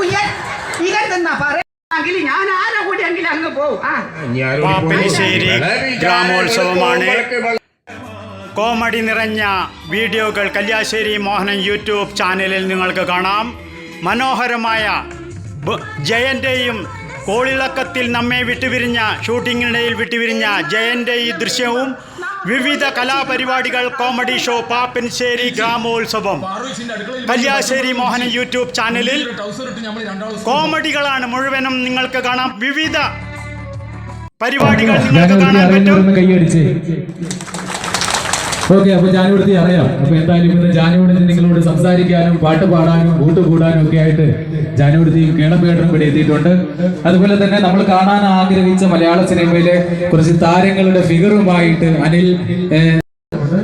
ഉയ്യൻ, ഇതെന്തെന്നാ ഞാൻ ആരെ കൂടിയെങ്കിലും അങ്ങ് പോവും. ആ. പാപ്പിനിശ്ശേരി ഗ്രാമോത്സവമാണ്. കോമഡി നിറഞ്ഞ വീഡിയോകൾ കല്യാശ്ശേരി മോഹനൻ യൂട്യൂബ് ചാനലിൽ നിങ്ങൾക്ക് കാണാം. മനോഹരമായ ജയന്റെയും ജയന്റെയും കോളിളക്കത്തിൽ നമ്മെ വിട്ടുപിരിഞ്ഞ ഷൂട്ടിങ്ങിനിടയിൽ വിട്ടുപിരിഞ്ഞ ജയന്റെ ഈ ദൃശ്യവും വിവിധ കലാപരിപാടികൾ കോമഡി ഷോ പാപ്പൻശ്ശേരി ഗ്രാമോത്സവം. കല്യാശ്ശേരി മോഹനൻ യൂട്യൂബ് ചാനലിൽ കോമഡികളാണ് മുഴുവനും നിങ്ങൾക്ക് കാണാം. വിവിധ പരിപാടികൾ നിങ്ങൾക്ക് കാണാൻ പറ്റും. ഓക്കെ അപ്പൊ ജാനുവിടുത്തി അറിയാം. അപ്പൊ എന്തായാലും ഇന്ന് ജാനുവിടുത്തി നിങ്ങളോട് സംസാരിക്കാനും പാട്ട് പാടാനും കൂട്ടുകൂടാനും ഒക്കെ ആയിട്ട് ജാനുവിടുത്തിയും കേണപ്പേട്ടനും ഇവിടെ എത്തിയിട്ടുണ്ട്. അതുപോലെ തന്നെ നമ്മൾ കാണാൻ ആഗ്രഹിച്ച മലയാള സിനിമയിലെ കുറച്ച് താരങ്ങളുടെ ഫിഗറുമായിട്ട് അനിൽ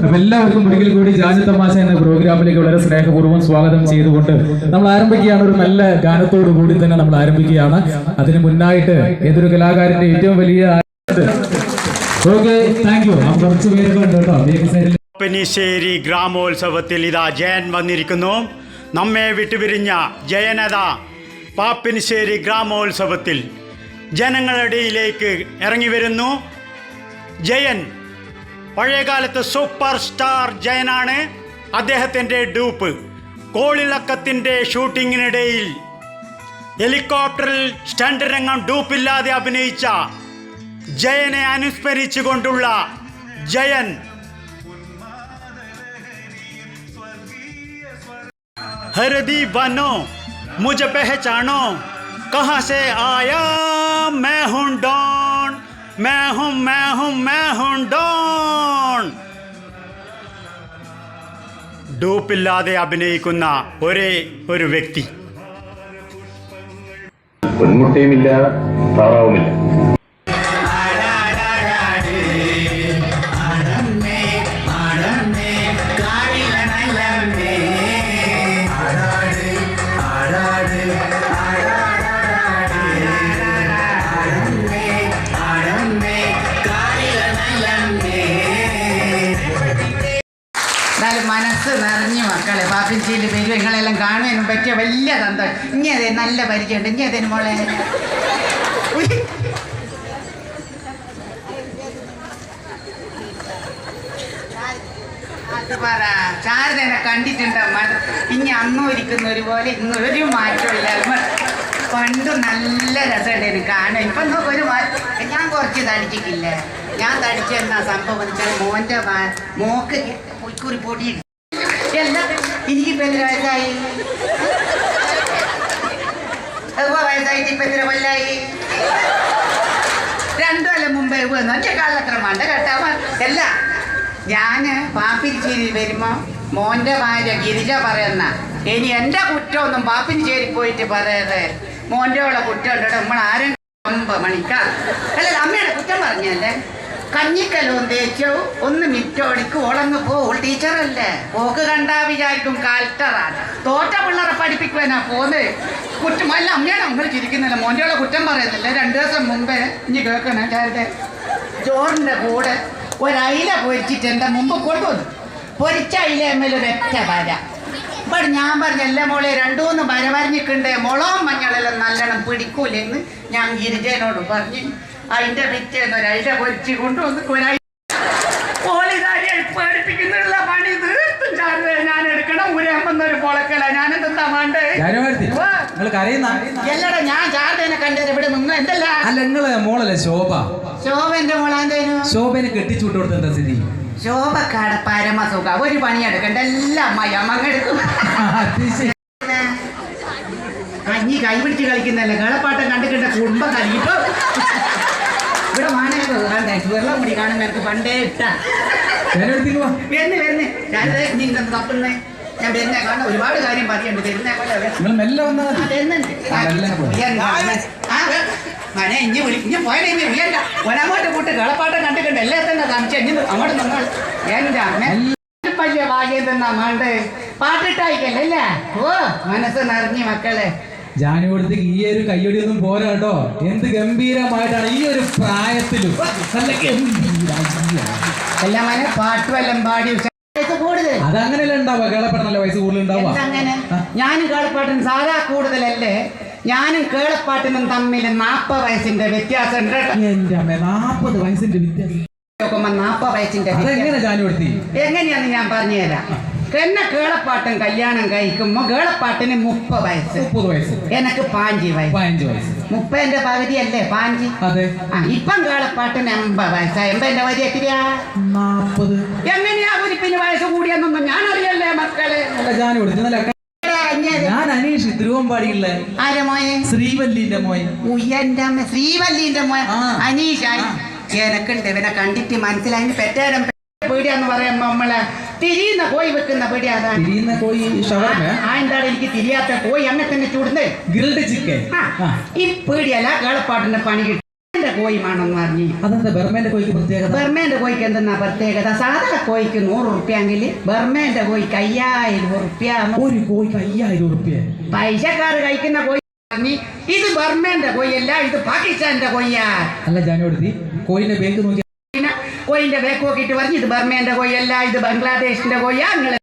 അപ്പൊ എല്ലാവർക്കും ഒരിക്കൽ കൂടി ജാനു തമാശ എന്ന പ്രോഗ്രാമിലേക്ക് വളരെ സ്നേഹപൂർവം സ്വാഗതം ചെയ്തുകൊണ്ട് നമ്മൾ ആരംഭിക്കുകയാണ്. ഒരു നല്ല ഗാനത്തോടു കൂടി തന്നെ നമ്മൾ ആരംഭിക്കുകയാണ്. അതിന് മുന്നായിട്ട് ഏതൊരു കലാകാരന്റെ ഏറ്റവും വലിയ ഓക്കെ താങ്ക് യു കുറച്ച് പേരുകളുണ്ട് കേട്ടോ. പനിശ്ശേരി ഗ്രാമോത്സവത്തിൽ ഇതാ ജയൻ വന്നിരിക്കുന്നു. നമ്മെ വിട്ടുപിരിഞ്ഞ ജയനത പാപ്പിനിശ്ശേരി ഗ്രാമോത്സവത്തിൽ ജനങ്ങളിടയിലേക്ക് ഇറങ്ങി വരുന്നു. ജയൻ പഴയകാലത്ത് സൂപ്പർ സ്റ്റാർ ജയനാണ്. അദ്ദേഹത്തിന്റെ ഡൂപ്പ് കോളിളക്കത്തിന്റെ ഷൂട്ടിങ്ങിനിടയിൽ ഹെലികോപ്റ്ററിൽ സ്റ്റണ്ട് രംഗം ഡൂപ്പില്ലാതെ അഭിനയിച്ച ജയനെ അനുസ്മരിച്ചുകൊണ്ടുള്ള ജയൻ हरदी बनो मुझे पहचानो कहाँ से आया मैं हूँ डॉन मैं हूँ मैं हूँ मैं हूँ ഡോൺ ഡൂപ്പില്ലാതെ അഭിനയിക്കുന്ന ഒരേ ഒരു വ്യക്തി പൊന്മുട്ടയുമില്ല താറാവുമില്ല എന്നാലും മനസ്സ് നിറഞ്ഞു മക്കളെ പാപ്പിൻചിയിൽ പേര് നിങ്ങളെല്ലാം കാണുവാനും പറ്റിയ വലിയ സന്തോഷം ഇനി അതെ നല്ല പരിചയമുണ്ട്. ഇനി അതേ മോളെ. പറ. കണ്ടിട്ടുണ്ടോ മന- ഇനി അന്നും ഇരിക്കുന്ന ഒരുപോലെ ഇന്ന് ഒരു മാറ്റമില്ല പണ്ട് നല്ല രസമുണ്ടായിരുന്നു കാണാൻ. ഇപ്പൊ ഒരു മാറ്റം ഞാൻ കുറച്ച് തടിച്ചിട്ടില്ലേ. ഞാൻ തടിച്ചെന്നാ സംഭവം വെച്ചാൽ മോന്റെ മോക്ക് പൊയ്ക്കൂറി പൊടി. എന്താ? എനിക്കിപ്പോ എത്ര വയസ്സായി? വയസ്സായിട്ട് ഇപ്പൊ എത്ര കൊല്ലായി? രണ്ടു കൊല്ലം മുമ്പേ വന്നു. ഒറ്റ കാലത്ര മണ്ട കേട്ടാ. അല്ല ഞാൻ പാപ്പിരിശ്ശേരി വരുമ്പോ മോന്റെ ഭാര്യ ഗിരിജ പറയുന്ന ഇനി എന്റെ കുറ്റമൊന്നും ചേരി പോയിട്ട് പറയത് മോന്റെ ഉള്ള കുറ്റം ഉണ്ടോ? നമ്മൾ ആരും ഒമ്പത് മണിക്കാ അല്ല അമ്മയുടെ കുറ്റം പറഞ്ഞല്ലേ? കഞ്ഞിക്കലവും തേച്ചു ഒന്ന് മിറ്റോടിക്ക് ഉളങ്ങ് പോൾ ടീച്ചറല്ലേ? പോക്ക് കണ്ടാ വിചാരിക്കും കാൽറ്ററാണ് തോറ്റ പിള്ളേരെ പഠിപ്പിക്കുവാനാ പോന്ന്. കുറ്റം അല്ല അമ്മയാണ് നമ്മൾ ചിരിക്കുന്നില്ല. മോന്റെ കുറ്റം പറയുന്നില്ല. രണ്ടു ദിവസം മുമ്പേ ഇനി കേൾക്കണേ ചാരുടെ ചോറിന്റെ കൂടെ ഒരയില പൊരിച്ചിട്ട് എന്റെ മുമ്പ് കൊണ്ടുവന്നു. പൊരിച്ച അയില മേലൊരൊറ്റ വര. ഇവിടെ ഞാൻ പറഞ്ഞ എല്ലാ മോളെ രണ്ടു മൂന്ന് വര വരഞ്ഞിട്ടുണ്ടേ. മുളവും മഞ്ഞളെല്ലാം നല്ലോണം പിടിക്കൂലെന്ന് ഞാൻ ഗിരിജനോട് പറഞ്ഞു അതിന്റെ പിറ്റേന്ന് ഒരാഴ്ച പൊരിച്ച് കൊണ്ടുവന്ന് ഒരൈ പോളികാരി പേടിപ്പിക്കുന്നുള്ള പണി തീർത്തും ചാർജ് ഞാൻ എടുക്കണം. ഊരാമ്പന്നൊരു പൊളക്കല. ഞാനെന്താ വേണ്ടേ നിങ്ങൾ കരയുന്ന എല്ലടാ ഞാൻ ചാർജനെ കണ്ടത് ഇവിടെ നിന്ന് എന്തല്ല? അല്ല നിങ്ങൾ മോളല്ലേ? ശോഭ. ശോഭന്റെ മോളാന്തേനു? ശോഭനെ കെട്ടിച്ചു കൊടുത്തെന്താ എന്താ സ്ഥിതി? ശോഭക്കാട് പരമസുഖ ഒരു പണി എടുക്കണ്ട. എല്ലാം അമ്മായി അമ്മങ്ങെടുക്കും കഞ്ഞി കൈപിടിച്ച് കളിക്കുന്നല്ലേ കളപ്പാട്ടം കണ്ടിട്ടുണ്ട് കുടുംബം കഴിയിപ്പോ ഇവിടെ മാനേ കണ്ടേ വെള്ളം കൂടി കാണുന്ന എനിക്ക് പണ്ടേ ഇട്ടാ. വരുന്നു വരുന്നു. ഞാൻ നീ ഇങ്ങനെ തപ്പുന്നേ? ഞാൻ വരുന്നേ കാണാൻ ഒരുപാട് കാര്യം പറയുന്നുണ്ട് വരുന്നേ മനെ ഇഞ്ഞി വിളി ഇഞ്ഞി പോയാലേ ഇഞ്ഞി ഉയർന്ന ഒരാമോട്ട് കൂട്ട് കളപ്പാട്ടം കണ്ടിട്ടുണ്ട്. എല്ലാം തന്നെ കാണിച്ച ഇഞ്ഞി അങ്ങോട്ട് നിങ്ങൾ എന്റെ അമ്മ വലിയ ഭാഗ്യം തന്നെ മാണ്ട് പാട്ടിട്ടായിക്കല്ലേ ഓ മനസ്സ് നിറഞ്ഞി മക്കളെ. ജാനുവടുത്തേക്ക് ഈ ഒരു കയ്യടി ഒന്നും പോരാ കേട്ടോ. എന്ത് ഗംഭീരമായിട്ടാണ് ഈ ഒരു പ്രായത്തിലും നല്ല ഗംഭീര എല്ലാം പാട്ട് വല്ലം പാടി കൂടുതൽ. അതങ്ങനെയല്ല ഉണ്ടാവുക? കേളപ്പാട്ടല്ലേ വയസ്സ് കൂടുതൽ ഉണ്ടാവുക? ഞാനും കേളപ്പാട്ടിനും സാധാ കൂടുതലല്ലേ? ഞാനും കേളപ്പാട്ടിനും തമ്മിൽ നാപ്പത് വയസ്സിന്റെ വ്യത്യാസം. എന്റെ അമ്മ നാപ്പത് വയസ്സിന്റെ വ്യത്യാസം. നോക്കുമ്പോ നാപ്പത് വയസ്സിന്റെ എങ്ങനെയാന്ന് ഞാൻ പറഞ്ഞുതരാം. എന്നെ കേളപ്പാട്ടും കല്യാണം കഴിക്കുമ്പോ കേളപ്പാട്ടിന് മുപ്പത് വയസ്സ്. മുപ്പത് വയസ്സ്. എനക്ക് പാഞ്ചി വയസ്സ്. പതിനഞ്ച് വയസ്സ്. മുപ്പതിന്റെ പകുതിയല്ലേ പാഞ്ചി? അതെ. ആ ഇപ്പം കേളപ്പാട്ടിന് എൺപത് വയസ്സായി എൺപതിന്റെ പകുതി എത്രയാ? നാപ്പത്. എങ്ങനെയാ കുരിപ്പിന് വയസ്സ് കൂടിയെന്നൊന്നും ഞാൻ അറിയല്ലേ മക്കളെ? അല്ല ഞാൻ അനീഷ് തിരുവമ്പാടിയുള്ള ആരെ മോയെ ശ്രീവല്ലിന്റെ മോൻ. ഉയ്യന്റെ അമ്മ ശ്രീവല്ലിന്റെ മോൻ. അനീഷ് എനക്കുണ്ട് ഇവനെ കണ്ടിട്ട് മനസ്സിലായി. പെറ്റേരം പേടിയാന്ന് പറയാം നമ്മളെ. തിരിയുന്ന കോയി വെക്കുന്ന പീടിയ അതാണ്. തിരിയുന്ന കോയി ഷവർമ ആ എന്താണ് എനിക്ക് തിരിയാത്ത കോയി അങ്ങനെ തന്നെ ചൂടുന്നേ ഗ്രിൽഡ് ചിക്കൻ. ഈ പീടിയല്ല കേളപ്പാട്ടിന്റെ പണി കിട്ടും. എന്റെ കോയി വേണമെന്ന് പറഞ്ഞു? അതെന്താ ബർമേന്റെ കോയിക്ക് പ്രത്യേകത? ബർമേന്റെ കോയിക്ക് എന്തെന്നാ പ്രത്യേകത? സാധാരണ കോയിക്ക് നൂറ് ഉറുപ്പ്യെങ്കിൽ ബർമേന്റെ കോയിക്ക് അയ്യായിരം റുപ്യ. ഒരു കോയിക്ക് അയ്യായിരം റുപ്യ. പൈസക്കാർ കഴിക്കുന്ന കോയി പറഞ്ഞു ഇത് ബർമേന്റെ കോയല്ല ഇത് പാകിസ്ഥാന്റെ കോയ്യാ അല്ല ജാനുവടുത്തി കോയിന്റെ ബാങ്ക് നോക്കി കോയിന്റെ ബേക്ക് നോക്കിയിട്ട് പറഞ്ഞു ഇത് ബർമേന്റെ കോയല്ല ഇത് ബംഗ്ലാദേശിന്റെ കോയ്യ നിങ്ങൾ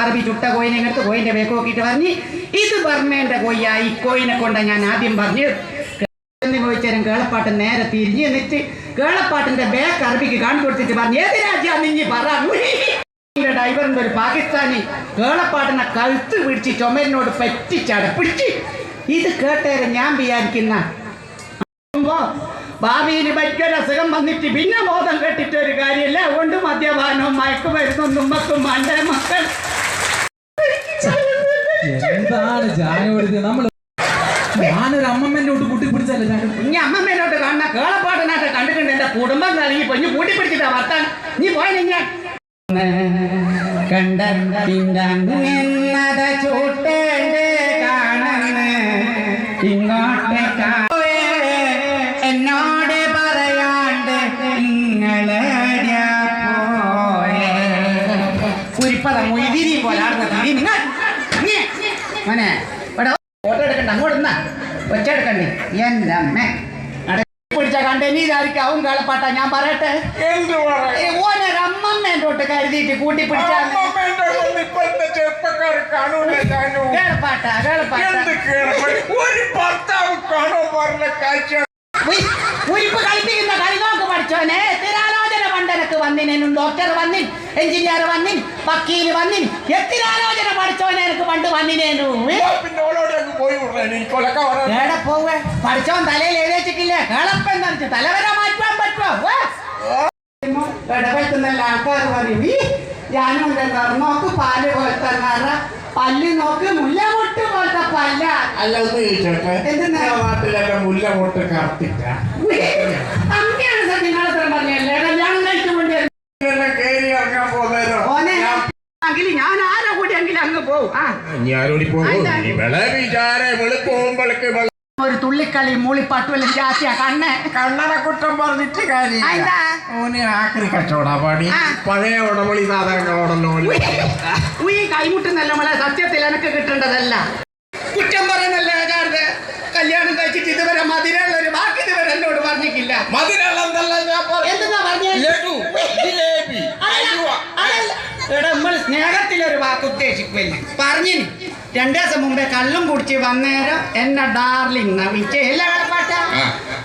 അറബി ചുട്ട കോയിനെ എടുത്ത് കോയിന്റെ ബേക്ക് നോക്കിയിട്ട് പറഞ്ഞു ഇത് ബർമേന്റെ കൊയ്യ ഈ കോയിനെ കൊണ്ട് ഞാൻ ആദ്യം പറഞ്ഞു ചോദിച്ചാലും കേളപ്പാട്ട് നേരെ തിരിഞ്ഞ് എന്നിട്ട് കേളപ്പാട്ടിന്റെ ബേക്ക് അറബിക്ക് കാണിച്ചു കൊടുത്തിട്ട് പറഞ്ഞു ഏത് രാജ്യം നിഞ്ഞി പറ? ഡ്രൈവറിന്റെ ഒരു പാകിസ്ഥാനി കേളപ്പാട്ടിനെ കഴുത്ത് പിടിച്ച് ചുമരിനോട് പറ്റിച്ചാട് പിടിച്ച്. ഇത് കേട്ടേരെ ഞാൻ വിചാരിക്കുന്ന ഭാവിയിൽ അസുഖം വന്നിട്ട് പിന്നെ ബോധം കെട്ടിട്ട് ഒരു കാര്യമില്ല. അതുകൊണ്ട് മദ്യപാനവും മയക്കു വരുന്നു തുമ്പക്കും മണ്ടര മക്കൾ. എന്താണ് ജാനുവടുത്തി നമ്മൾ ഞാനൊരു അമ്മമ്മേനോട്ട് കൂട്ടി പിടിച്ചല്ലേ ഞാൻ? ഇനി അമ്മമ്മേനോട്ട് കാണുന്ന കേളപ്പാടനായിട്ട് കണ്ടിട്ടുണ്ട്. എന്റെ കുടുംബം കളി പൊഞ്ഞു കൂട്ടി പിടിച്ചിട്ടാ വർത്താൻ നീ പോയ ഞാൻ കണ്ടത് ചൂട്ടേ കാണുന്ന ഇങ്ങോട്ട് ഒച്ച എടുക്കണ്ടേ എന്റെ അമ്മ പിടിച്ച കണ്ടേ നീ ഇതായിരിക്കും കളപ്പാട്ടാ ഞാൻ പറയട്ടെ? എന്ത് പറയാ ഏ, ഓനൊരു അമ്മമ്മേന്റെ തൊട്ട് കരുതിയിട്ട് കൂട്ടി പിടിച്ചാ അമ്മമ്മേന്റെ ഒന്നും ഇപ്പോഴത്തെ ചെറുപ്പക്കാർ കാണൂല ജാനു കേളപ്പാട്ട കേളപ്പാട്ട. എന്ത് കേൾപ്പ ഒരു ഭർത്താവ് കാണോ പറഞ്ഞ കാഴ്ച ഉരിപ്പ് കളിപ്പിക്കുന്ന കളി നോക്ക് പഠിച്ചോനെ തിരാലോചന പണ്ടനക്ക് വന്നിനും ഡോക്ടർ വന്നിൻ എഞ്ചിനീയർ വന്നിൻ വക്കീൽ വന്നിൻ എത്തിരാലോചന പഠിച്ചോനെ എനിക്ക് പണ്ട് വന്നിനേനു എവിടെ പോവേ? പഠിച്ചോൻ തലയിൽ എഴുതിച്ചിട്ടില്ലേ? കളപ്പെന്ന് തനിച്ച് തലവര മാറ്റുവാൻ പറ്റുമോ ഇടവെട്ടുന്നല്ല ആൾക്കാർ പറയും ഈ ഞാനും നോക്ക് പാൽ പോലത്തെ നറ പല്ല് നോക്ക് മുല്ലമുട്ട് പോലത്തെ പല്ല അല്ല ഒന്ന് ചോദിച്ചോട്ടെ എന്തെന്നാ? നാട്ടിലൊക്കെ മുല്ല പോട്ട് കറുത്തിട്ട അങ്ങനെയാണ് സർ നിങ്ങളത്ര പറഞ്ഞല്ലേ? കല്യാണം കഴിച്ചുകൊണ്ട് കയറി ഇറങ്ങാൻ പോകുന്നതോ? ഓനെ എങ്കിൽ ഞാൻ ആരെ കൂടിയെങ്കിലും അങ്ങ് പോവും. ആ. ഞാനോടി പോകും അതെന്താ? ഇവളെ വിചാരം ഇവൾ പോകുമ്പോഴേക്ക് ഇവളെ ഒരു തുള്ളിക്കളി മൂളിപ്പാട്ടുവെല്ലാം ജാസ്തിയാ കണ്ണ്. കണ്ണട കുറ്റം പറഞ്ഞിട്ട് കാര്യം? ഓന് ആക്രി കച്ചവടാ പാടി. പഴയ ഉടമളി സാധനങ്ങളോടല്ലോ ഈ കൈമുട്ടുന്നല്ല മോളെ. സത്യത്തിൽ എനിക്ക് കിട്ടേണ്ടതല്ല കുറ്റം പറയുന്നല്ലേ ആചാരത് കല്യാണം കഴിച്ചിട്ട് ഇതുവരെ മതിലുള്ള ഒരു വാക്ക് ഇതുവരെ എന്നോട് പറഞ്ഞിട്ടില്ല മധുരമുള്ളതല്ല ഞാൻ പറഞ്ഞു എന്തെന്നാ പറഞ്ഞേ ലഡു ജിലേബി അതല്ല, അലുവ അതല്ല. എടാ നമ്മൾ സ്നേഹത്തിലൊരു വാക്ക് ഉദ്ദേശിക്കില്ല. പറഞ്ഞിന് രണ്ടു ദിവസം മുമ്പേ കള്ളും കുടിച്ച് വന്നേരം എന്നെ ഡാർലിംഗ് എന്നാ വിളിച്ചേ. എല്ലാ കളപ്പാട്ട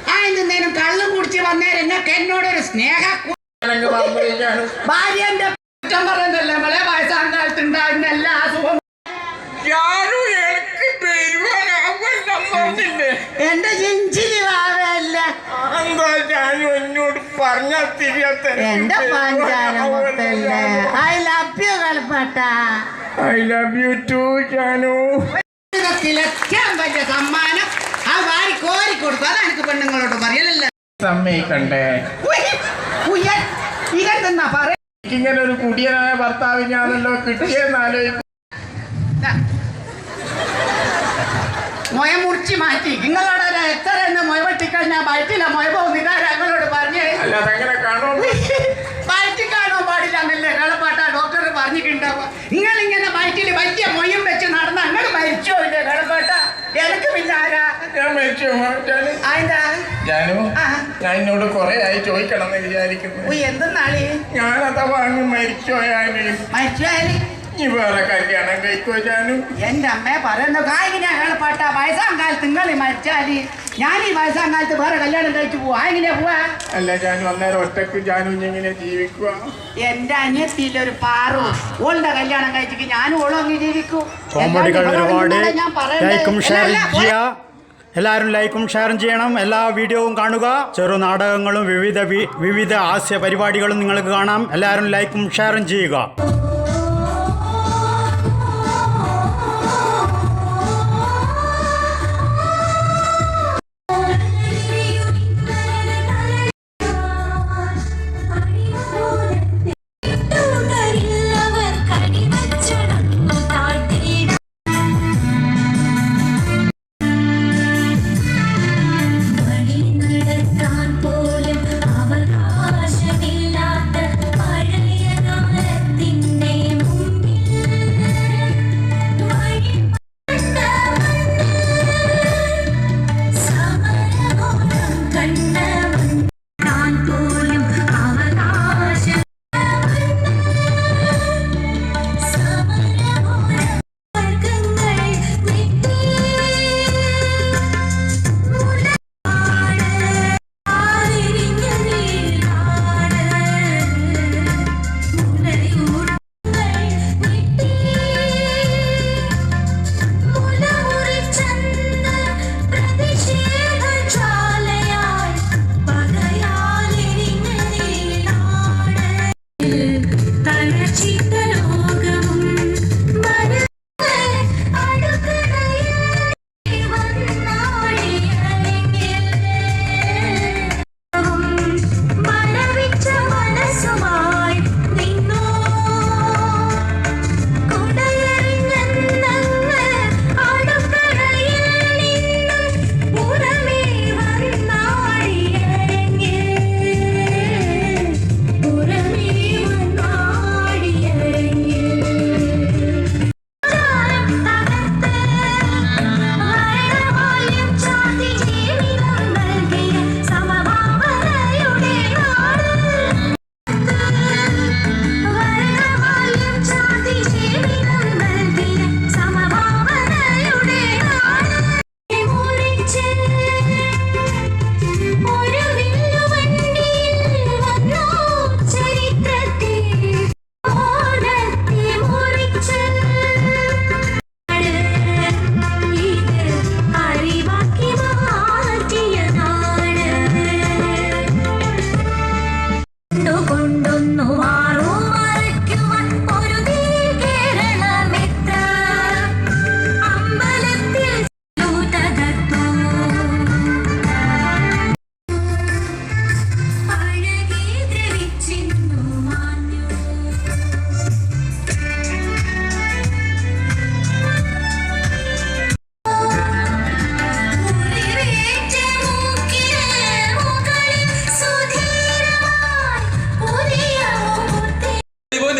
ആ എന്തിനേലും കള്ളും കുടിച്ച് വന്നേരം എന്നൊക്കെ എന്നോടൊരു സ്നേഹ. ഭാര്യന്റെ കുറ്റം പറയുന്നല്ലേ നമ്മളെ വയസ്സാം കാലത്ത് ഉണ്ടാകുന്ന എല്ലാ അസുഖവും ഞാനും എനിക്ക് പെരുമാറാവൻ പറഞ്ഞില്ലേ എന്റെ ജിഞ്ചിലി വാവല്ല എന്താ ഞാനും എന്നോട് പറഞ്ഞാൽ തിരിയാത്ത എന്റെ പാഞ്ചാര I love you കളപ്പാട്ട I love you too Janu സമ്മാനം. ആ വാരി കോരി കൊടുക്കും അതാണ് എനിക്ക് പെണ്ണുങ്ങളോട് പറയലല്ലേ. സമ്മതിക്കണ്ടേ ഇതെന്തെന്നാ പറയാ എനിക്കിങ്ങനെ ഒരു കുടിയനായ ഭർത്താവിനാണല്ലോ കിട്ടിയെന്നാലോചിക്കും മൊയ മുറിച്ച് മാറ്റി. നിങ്ങളോട് എത്ര എന്ന് മൊയ വെട്ടിക്കഴിഞ്ഞാൽ വയറ്റില്ല മൊയ പോകുന്നില്ല ഞങ്ങളോട് പറഞ്ഞേ. കാണാൻ പാടില്ല എന്നല്ലേ കളപ്പാട്ട ഡോക്ടർ പറഞ്ഞിട്ടുണ്ടാവുക നിങ്ങൾ ഇങ്ങനെ വയറ്റിൽ വലിയ മൊയും വെച്ച് നടന്ന അങ്ങോട്ട് മരിച്ചോ ഇല്ലേ കളപ്പാട്ട എനിക്ക് പിന്നെ ആരാ? ഞാൻ മരിച്ചു ജാനു. ഞാൻ എന്നോട് കുറെ ആയി ചോദിക്കണം എന്ന് വിചാരിക്കുന്നു എന്തെന്നാളി? ഞാനഥവാ അങ്ങ് മരിച്ചോയാൽ മരിച്ചാൽ നീ വേറെ കല്യാണം കഴിക്കോ ജാനു? എന്റെ അമ്മ പറയുന്നു കായികനെ കേളപ്പെട്ട വയസ്സാം കാലത്ത് നിങ്ങൾ മരിച്ചാൽ ഞാൻ ഈ വയസ്സാം കാലത്ത് വേറെ കല്യാണം കഴിച്ചു പോവാ. എങ്ങനെയാ പോവാ? അല്ല ജാനു അന്നേരം ഒറ്റയ്ക്ക് ജാനു ഇനി എങ്ങനെ ജീവിക്കുക? എന്റെ അനിയത്തിയിൽ ഒരു പാറു. ഓളുടെ കല്യാണം കഴിച്ചിട്ട് ഞാനും ഓളും അങ്ങ് ജീവിക്കൂ. കോമഡികൾ ഒരുപാട് ഞാൻ? ലൈക്കും ഷെയർ ചെയ്യുക എല്ലാവരും ലൈക്കും ഷെയറും ചെയ്യണം. എല്ലാ വീഡിയോവും കാണുക. ചെറു നാടകങ്ങളും വിവിധ വിവിധ ഹാസ്യ പരിപാടികളും നിങ്ങൾക്ക് കാണാം. എല്ലാവരും ലൈക്കും ഷെയറും ചെയ്യുക.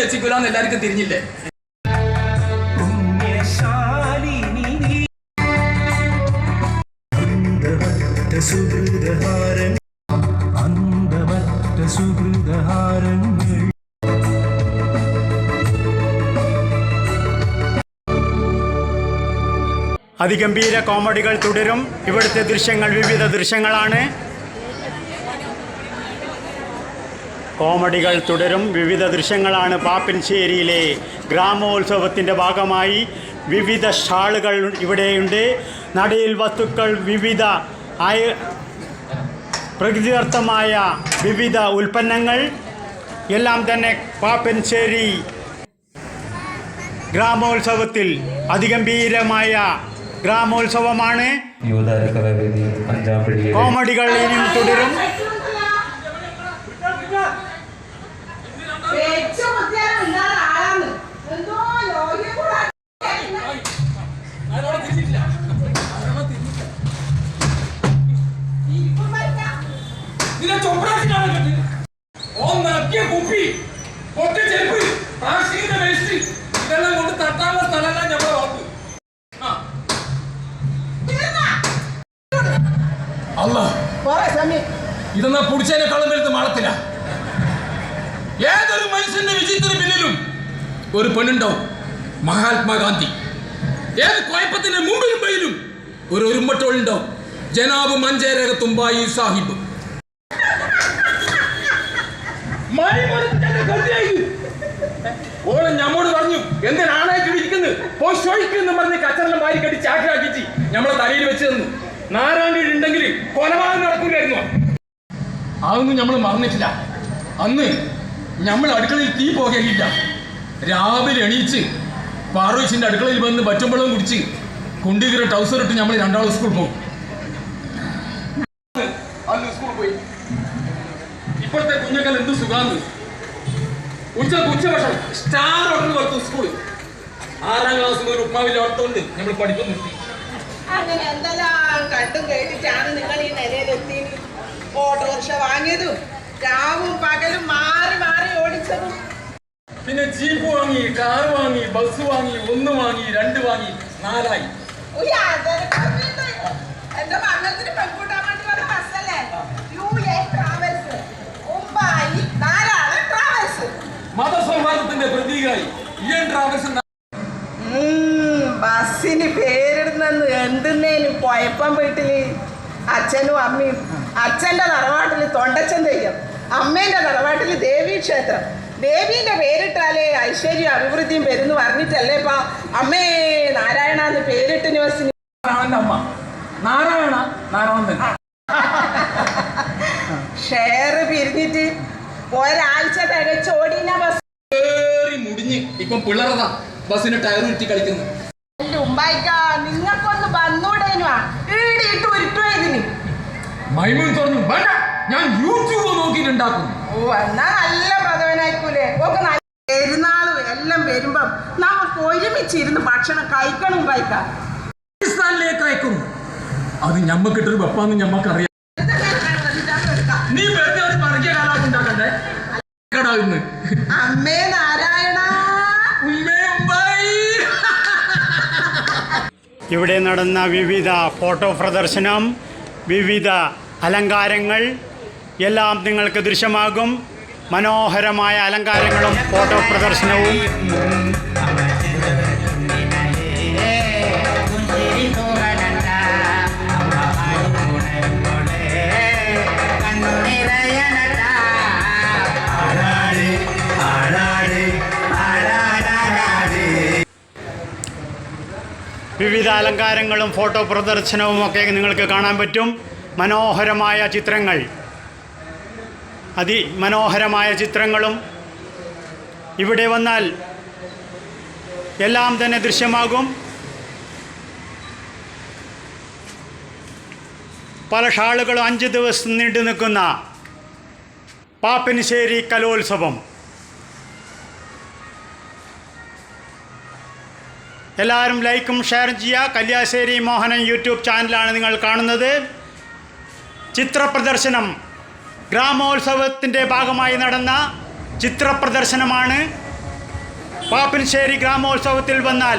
പോയി രക്ഷിക്കൂലെന്ന് എല്ലാവർക്കും തിരിഞ്ഞില്ലേ? അതിഗംഭീര കോമഡികൾ തുടരും. ഇവിടുത്തെ ദൃശ്യങ്ങൾ വിവിധ ദൃശ്യങ്ങളാണ്. കോമഡികൾ തുടരും. വിവിധ ദൃശ്യങ്ങളാണ് പാപ്പൻശ്ശേരിയിലെ ഗ്രാമോത്സവത്തിന്റെ ഭാഗമായി. വിവിധ ഷാളുകൾ ഇവിടെയുണ്ട്. നടയിൽ വസ്തുക്കൾ വിവിധ ആയ പ്രകൃതിദത്തമായ വിവിധ ഉൽപ്പന്നങ്ങൾ. എല്ലാം തന്നെ പാപ്പൻശ്ശേരി ഗ്രാമോത്സവത്തിൽ അതിഗംഭീരമായ ഗ്രാമോത്സവമാണ്. കോമഡികൾ ഇനിയും തുടരും നിന്നെ ചൊപ്പറാക്കിട്ടാണ് കെട്ടി ഓ നക്കിയ കുപ്പി പൊട്ട ചെരുപ്പ് പ്ലാസ്റ്റിക്കിന്റെ വേസ്റ്റ് ഇതെല്ലാം കൊണ്ട് തട്ടാനുള്ള സ്ഥലമല്ല ഞമ്മളെ വാക്ക് ആ അല്ല ഇതെന്നാ പുടിച്ചതിനെക്കാളും വലുത് മാളത്തില? ഏതൊരു മനുഷ്യന്റെ വിജയത്തിന് പിന്നിലും ഒരു പെണ്ണുണ്ടാവും മഹാത്മാഗാന്ധി ഏത് കുഴപ്പത്തിന്റെ മുമ്പിലും ബൈയിലും ഒരു ഒരുമട്ടോളുണ്ടാവും ജനാബ് മഞ്ചേരക തുമ്പായി സാഹിബ്. ഓളെ ഞമ്മോട് പറഞ്ഞു എന്തിനാണായിട്ട് ഇരിക്കുന്നത് പോയി ചോദിക്കുന്നു പറഞ്ഞ് കച്ചറെല്ലാം വാരി കെട്ടി ചാക്കിലാക്കിച്ച് ഞമ്മളെ തലയിൽ വെച്ച് തന്നു. നാരായണ ഉണ്ടെങ്കിൽ കൊലപാതകം നടക്കൂലായിരുന്നു? അതൊന്നും നമ്മൾ മറന്നിട്ടില്ല. അന്ന് നമ്മൾ അടുക്കളയിൽ തീ പോകയില്ല. രാവിലെ എണീച്ച് പാറോച്ചിന്റെ അടുക്കളയിൽ വന്ന് പച്ചമ്പളം കുടിച്ച് കുണ്ടികര ടൗസർ ഇട്ട് നമ്മൾ രണ്ടാളും സ്കൂൾ പോകും അന്ന് സ്കൂൾ പോയി. ഇപ്പോഴത്തെ കുഞ്ഞുങ്ങൾ എന്ത് സുഖാന്ന്? ഉച്ച ഉച്ചഭക്ഷണം സ്റ്റാർ ഹോട്ടൽ പുറത്ത് സ്കൂൾ ആറാം ക്ലാസ് മുതൽ ഉപ്മാവിന്റെ ഓർത്തോണ്ട് നമ്മൾ നിർത്തി. അങ്ങനെ എന്തെല്ലാം കണ്ടും കേട്ടിട്ടാണ് നിങ്ങൾ ഈ നിലയിലെത്തി ഓട്ടോറിക്ഷ വാങ്ങിയതും രാവും പകലും ഓടിച്ചതും പിന്നെ ജീപ്പ് വാങ്ങി കാർ വാങ്ങി ബസ് വാങ്ങി ഒന്ന് വാങ്ങി രണ്ട് വാങ്ങി നാലായി. മതസൗഹാർദ്ദത്തിന്റെ പ്രതീകമായി ഇയൻ ട്രാവൽസ് ബസ്സിന് പേരിടുന്നെന്ന് എന്തിനേനും കുഴപ്പം വീട്ടിൽ അച്ഛനും അമ്മയും അച്ഛന്റെ തറവാട്ടിൽ തൊണ്ടച്ചൻ തെയ്യം. അമ്മേന്റെ തറവാട്ടിൽ ദേവീ ക്ഷേത്രം. ദേവീന്റെ പേരിട്ടാലേ ഐശ്വര്യ അഭിവൃദ്ധിയും വരുന്നു പറഞ്ഞിട്ടല്ലേ ഇപ്പൊ അമ്മേ നാരായണ എന്ന് പേരിട്ട് ന്യൂസിന് അമ്മ. നാരായണ നാരായണൻ ഷെയർ പിരിഞ്ഞിട്ട് ഒരാഴ്ച തികച്ചോടിന ബസ്. മുടിഞ്ഞ്. ഇപ്പം പിള്ളേരതാ ബസ്സിന് ടയർ ഉരുത്തി കളിക്കുന്നു. ഉമ്പായിക്ക നിങ്ങൾക്കൊന്ന് വന്നൂടേനുവാ. ഈടിയിട്ട് ഉരുട്ടുവാ ഇതിന്. മൈമൂൻ തുറന്നു. വേണ്ട. ഞാൻ യൂട്യൂബ് നോക്കിയിട്ടുണ്ടാക്കും. ഓ എന്നാ നല്ല പ്രഥമനായിക്കൂലേ? ഒക്കെ നല്ല പെരുന്നാളും എല്ലാം വരുമ്പം നമുക്ക് ഒരുമിച്ചിരുന്ന് ഭക്ഷണം കഴിക്കണം കഴിക്കാം. പാകിസ്ഥാനിലേക്ക് അയക്കും. അത് ഞമ്മക്കിട്ടൊരു വെപ്പാന്ന് ഞമ്മക്കറിയാം. നീ വെറുതെ ഒരു പറകിയ കാലാപ്പ് ഉണ്ടാക്കണ്ടേ? കടാവുന്ന് അമ്മേ നാരായണ. ഇവിടെ നടന്ന വിവിധ ഫോട്ടോ പ്രദർശനം വിവിധ അലങ്കാരങ്ങൾ എല്ലാം നിങ്ങൾക്ക് ദൃശ്യമാകും. മനോഹരമായ അലങ്കാരങ്ങളും ഫോട്ടോ പ്രദർശനവും. വിവിധ അലങ്കാരങ്ങളും ഫോട്ടോ പ്രദർശനവും ഒക്കെ നിങ്ങൾക്ക് കാണാൻ പറ്റും. മനോഹരമായ ചിത്രങ്ങൾ. അതിമനോഹരമായ ചിത്രങ്ങളും ഇവിടെ വന്നാൽ എല്ലാം തന്നെ ദൃശ്യമാകും. പല ഷാളുകളും അഞ്ച് ദിവസം നീണ്ടു നിൽക്കുന്ന പാപ്പിനിശ്ശേരി കലോത്സവം. എല്ലാവരും ലൈക്കും ഷെയറും ചെയ്യുക. കല്യാശ്ശേരി മോഹനൻ യൂട്യൂബ് ചാനലാണ് നിങ്ങൾ കാണുന്നത്. ചിത്രപ്രദർശനം ഗ്രാമോത്സവത്തിന്റെ ഭാഗമായി നടന്ന ചിത്രപ്രദർശനമാണ്. പാപ്പിൻശ്ശേരി ഗ്രാമോത്സവത്തിൽ വന്നാൽ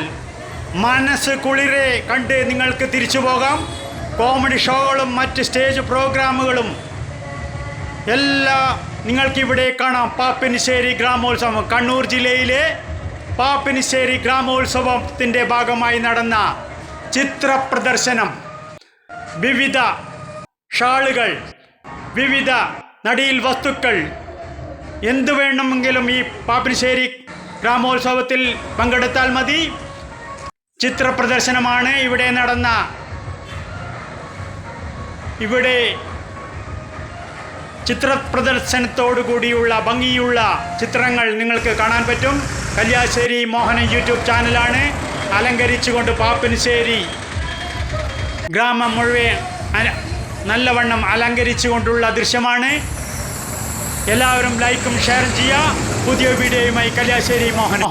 മനസ്സ് കുളിരെ കണ്ട് നിങ്ങൾക്ക് തിരിച്ചു പോകാം. കോമഡി ഷോകളും മറ്റ് സ്റ്റേജ് പ്രോഗ്രാമുകളും എല്ലാ നിങ്ങൾക്കിവിടെ കാണാം. പാപ്പിനിശ്ശേരി ഗ്രാമോത്സവം കണ്ണൂർ ജില്ലയിലെ പാപ്പിനിശ്ശേരി ഗ്രാമോത്സവത്തിന്റെ ഭാഗമായി നടന്ന ചിത്രപ്രദർശനം. വിവിധ ഷാളുകൾ വിവിധ നടീൽ വസ്തുക്കൾ എന്തു വേണമെങ്കിലും ഈ പാപ്പിനിശ്ശേരി ഗ്രാമോത്സവത്തിൽ പങ്കെടുത്താൽ മതി. ചിത്രപ്രദർശനമാണ് ഇവിടെ നടന്ന. ഇവിടെ ചിത്രപ്രദർശനത്തോടു കൂടിയുള്ള ഭംഗിയുള്ള ചിത്രങ്ങൾ നിങ്ങൾക്ക് കാണാൻ പറ്റും. കല്യാശ്ശേരി മോഹനൻ യൂട്യൂബ് ചാനലാണ്. അലങ്കരിച്ചുകൊണ്ട് പാപ്പിനിശ്ശേരി ഗ്രാമം മുഴുവൻ നല്ലവണ്ണം അലങ്കരിച്ചുകൊണ്ടുള്ള ദൃശ്യമാണ്. എല്ലാവരും ലൈക്കും ഷെയറും ചെയ്യുക. പുതിയ വീഡിയോയുമായി കല്യാശ്ശേരി മോഹൻ.